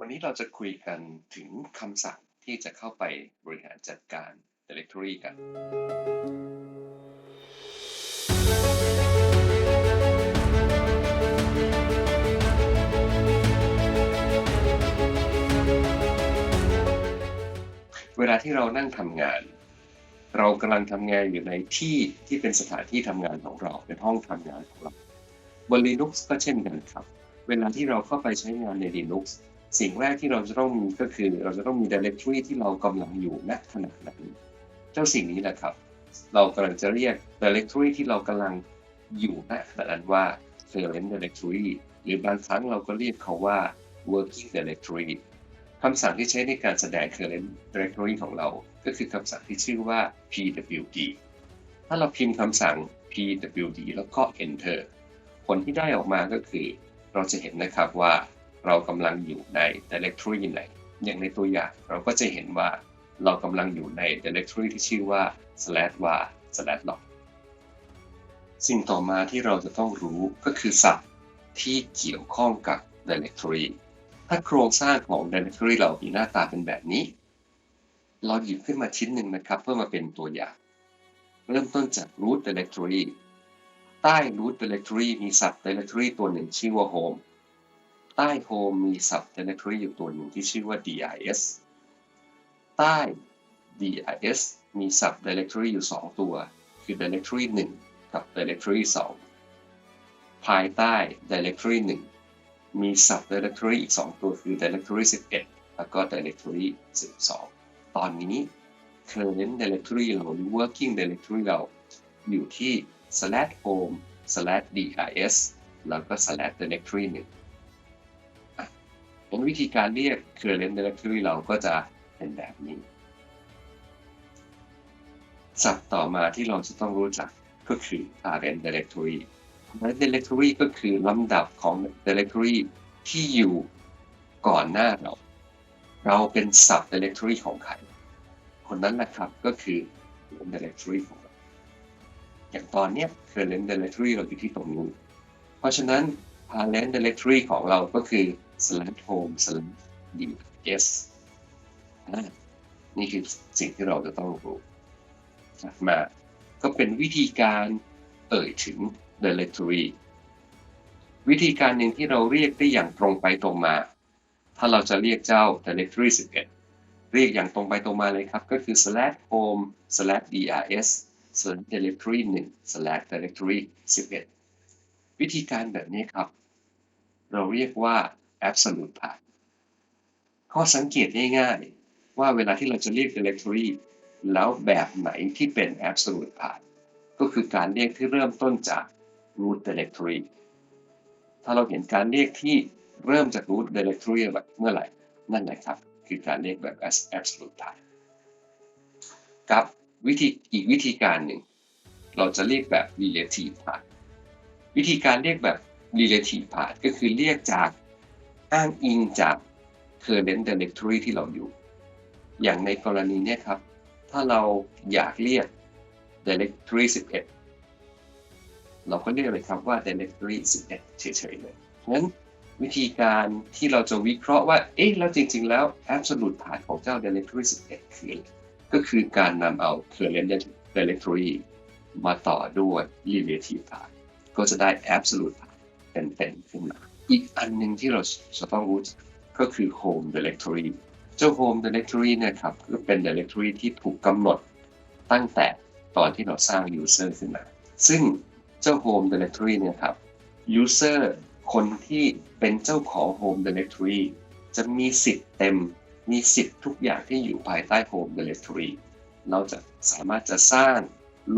วันนี้เราจะคุยกันถึงคำสั่งที่จะเข้าไปบริหารจัดการ Directory กัน เวลาที่เรานั่งทำงาน เรากำลังทำงานอยู่ในที่ที่เป็นสถานที่ทำงานของเรา เป็นห้องทำงานของเรา บน Linux ก็เช่นกันครับ เวลาที่เราเข้าไปใช้งานใน Linux สิ่งแรกที่เราจะต้องมีก็คือ เราจะต้องมี directory ที่เรากำลังอยู่ณขณะนั้นเจ้าสิ่งนี้แหละครับ เรากำลังจะเรียก directory ที่เรากำลังอยู่ณขณะนั้นว่า current directory หรือบางครั้งเราก็เรียกเขาว่า working directory คำสั่งที่ใช้ในการแสดง current directory ของเรา ก็คือคำสั่งที่ชื่อว่า pwd ถ้าเราพิมพ์คำสั่ง pwd แล้วก็ enter ผลที่ได้ออกมาก็คือ เราจะเห็นนะครับว่า เรากำลังอยู่ใน directory ไหน อย่างในตัวอย่างเราก็จะเห็นว่าเรากำลังอยู่ใน directory ที่ชื่อว่า slash var slash log สิ่งต่อมาที่เราจะต้องรู้ก็คือศัพท์ที่เกี่ยวข้องกับ directory ถ้าโครงสร้างของ directory เรามีหน้าตาเป็นแบบนี้ เราหยิบขึ้นมาชิ้นหนึ่งนะครับ เพื่อมาเป็นตัวอย่าง เริ่มต้นจาก root directory ใต้ root directory มี sub directory ตัวหนึ่งชื่อว่า home ใต้ home มี sub directory อยู่ตัวหนึ่งที่ชื่อว่า dis ใต้ dis มี sub directory อยู่ 2 ตัว คือ directory 1 กับ directory 2 ภายใต้ directory 1 มี sub directory อีก 2 ตัวคือ directory 11 แล้วก็ directory 12 ตอนนี้ current directory เราหรือ working directory เราอยู่ที่ slash home slash dis แล้วก็ slash directory 1 เป็นวิธีการเรียก current directory เราก็จะเป็นแบบนี้ศัพท์ต่อมาที่เราจะต้องรู้จักก็คือ parent directory parent directory ก็คือลำดับของ directory ที่อยู่ก่อนหน้าเรา เราเป็น sub directory ของใคร คนนั้นนะครับก็คือ directory ของเรา อย่างตอนนี้ current directory เราอยู่ที่ตรงนี้ เพราะฉะนั้น parent directory ของเราก็คือ slash home slash ds นี่คือสิ่งที่เราจะต้องรู้มาก็เป็นวิธีการเอ่ยถึง directory วิธีการหนึ่งที่เราเรียกได้อย่างตรงไปตรงมา ถ้าเราจะเรียกเจ้า directory 11 เรียกอย่างตรงไปตรงมาเลยครับ ก็คือ slash home slash drs slash directory 1 slash directory 11 วิธีการแบบนี้ครับ เราเรียกว่า absolute path ข้อสังเกตง่ายๆ ว่าเวลาที่เราจะเรียก directory แล้วแบบไหนที่เป็น absolute path ก็คือการเรียกที่เริ่มต้นจาก root directory ถ้าเราเห็นการเรียกที่เริ่มจาก root directory เมื่อไหร่ นั่นแหละครับ คือการเรียกแบบ absolute path กับวิธีอีกวิธีการหนึ่ง เราจะเรียกแบบ relative path วิธีการเรียกแบบ relative path ก็คือเรียกจาก อ้างอิงจาก current directory ที่เราอยู่ อย่างในกรณีนี้ครับ ถ้าเราอยากเรียก directory 11 เราก็เรียกเลยครับว่า directory 11 เฉยๆเลยงั้นวิธีการที่เราจะวิเคราะห์ว่า เอ๊ะ แล้วจริง ๆ แล้ว absolute path ของเจ้า directory 11 คืออะไรก็คือการนำเอา current directory มาต่อด้วย relative path ก็จะได้ absolute path เป็นๆขึ้นมา อีกอันหนึ่งที่เราจะต้องรู้ก็คือ home directory เจ้า home directory เนี่ยครับก็เป็น directory ที่ถูกกำหนดตั้งแต่ตอนที่เราสร้าง user ขึ้นมา ซึ่งเจ้า home directory เนี่ยครับ user คนที่เป็นเจ้าของ home directory จะมีสิทธิ์เต็ม มีสิทธิ์ทุกอย่างที่อยู่ภายใต้ home directory เราจะสามารถจะสร้าง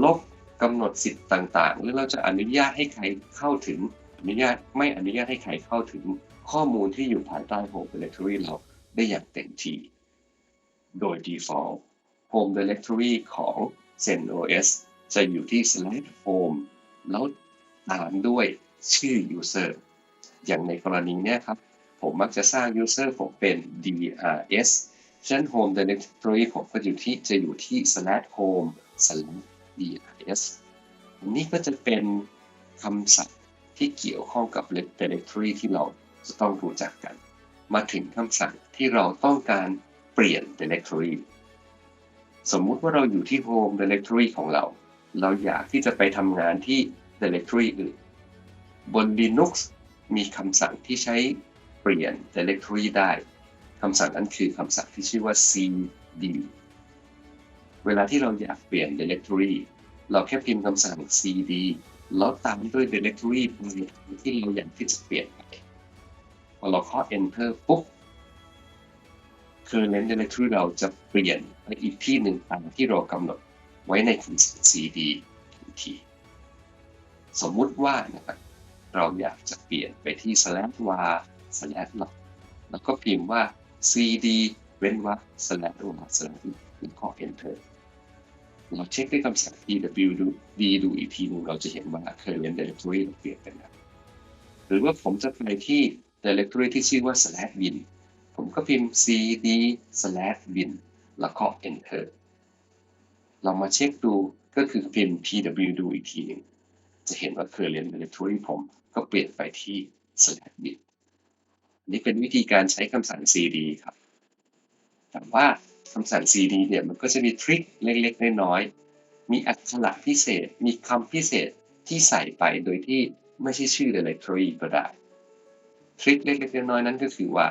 ลบกำหนดสิทธิ์ต่างๆ หรือเราจะอนุญาตให้ใครเข้าถึง อนุญาตไม่อนุญาตให้ใครเข้าถึงข้อมูลที่อยู่ภายใต้ Home Directory เราได้อย่างเต็มที่ โดย default Home Directory ของ ZenOS จะอยู่ที่ slash home แล้วตามด้วยชื่อ user อย่างในกรณีนี้ครับ ผมมักจะสร้าง user ผมเป็น drs ฉะนั้น home directory ผมก็อยู่ที่จะอยู่ที่ slash home slash drs นี่ก็จะเป็นคำศัพท์ ที่เกี่ยวข้องกับ directory ที่เราจะต้องรู้จักกัน มาถึงคำสั่งที่เราต้องการเปลี่ยน directory สมมุติว่าเราอยู่ที่ home directory ของเรา เราอยากที่จะไปทำงานที่ directory อื่น บน Linux มีคำสั่งที่ใช้เปลี่ยน directory ได้คำสั่งนั้นคือคำสั่งที่ชื่อว่า cd เวลาที่เราอยากเปลี่ยน directory เราแค่พิมพ์คำสั่ง cd แล้วตามด้วย directory ที่เราอยากที่จะเปลี่ยนไปพอเราเคาะ enter ปุ๊บ current directory เราจะเปลี่ยนไปอีกที่หนึ่งตามที่เรากำหนดไว้ในคำ cd ทันที สมมุติว่านะครับเราอยากจะเปลี่ยนไปที่ slash var slash log แล้วก็พิมพ์ว่า cd เว้นวรรค slash var slash log แล้วก็ enter เราเช็คด้วยคำสั่ง pwd ดูอีกทีนึงเราจะเห็นว่า current directory เราเปลี่ยนไปแล้วหรือว่าผมจะไปที่ directory ที่ชื่อว่า slash bin ผมก็พิมพ์ cd slash bin แล้วก็ enter เรามาเช็คดูก็คือพิมพ์ pw ดูอีกทีหนึงจะเห็นว่า current directory ผมก็เปลี่ยนไปที่ slash bin อันนี้เป็นวิธีการใช้คำสั่ง cd ครับ แต่ว่า คำสั่ง cd เนี่ยมันก็จะมีทริคเล็กๆน้อยๆมีอักขระพิเศษ มีคำพิเศษที่ใส่ไปโดยที่ไม่ใช่ชื่อ directory ก็ได้ ทริคเล็กๆน้อยๆนั้นก็คือว่า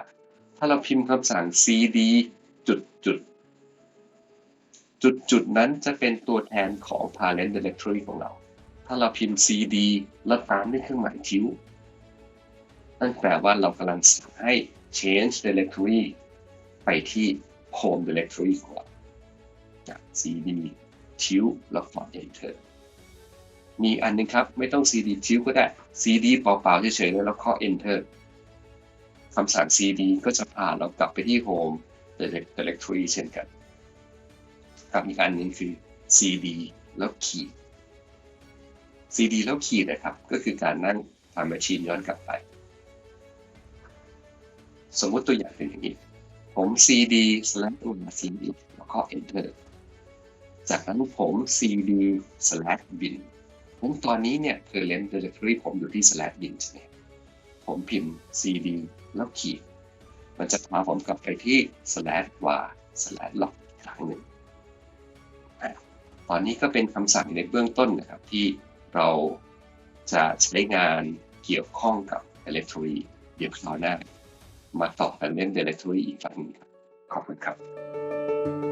ถ้าเราพิมพ์คำสั่ง cd จุดจุดจุดจุดนั้นจะเป็นตัวแทนของ parent directory ของเรา ถ้าเราพิมพ์ cd แล้วตามด้วยเครื่องหมายคิ้ว นั่นแปลว่าเรากำลังสั่งให้ change directory ไปที่ home directory ของเราจาก cd คิ้วแล้วกด enter มีอันนึงครับ ไม่ต้อง cd คิ้วก็ได้ cd เปล่าๆเฉยๆแล้วเคาะ enter คำสั่ง cd ก็จะพาเรากลับไปที่ home directory เช่นกันกับอีกอันหนึงคือ cd แล้วขีด cd แล้วขีดนะครับ ก็คือการนั่งทำ machine ย้อนกลับไป สมมติตัวอย่างเป็นอย่างนี้ ผม cd slash ตัว cd แล้วก็ enter จากนั้นผม cd slash bin ผมตอนนี้เนี่ย current directory ผมอยู่ที่ slash bin ใช่ไหมผมพิมพ์ cd แล้วขีด มันจะพาผมกลับไปที่ slash var slash log อีกครั้งหนึ่งอ่ตอนนี้ก็เป็นคำสั่งในเบื้องต้นนะครับ ที่เราจะใช้งานเกี่ยวข้องกับ directory เดี๋ยวคราวหน้า มาตอบกันเล่น directory อีกครั้งหนึงครับขอบคุณครับ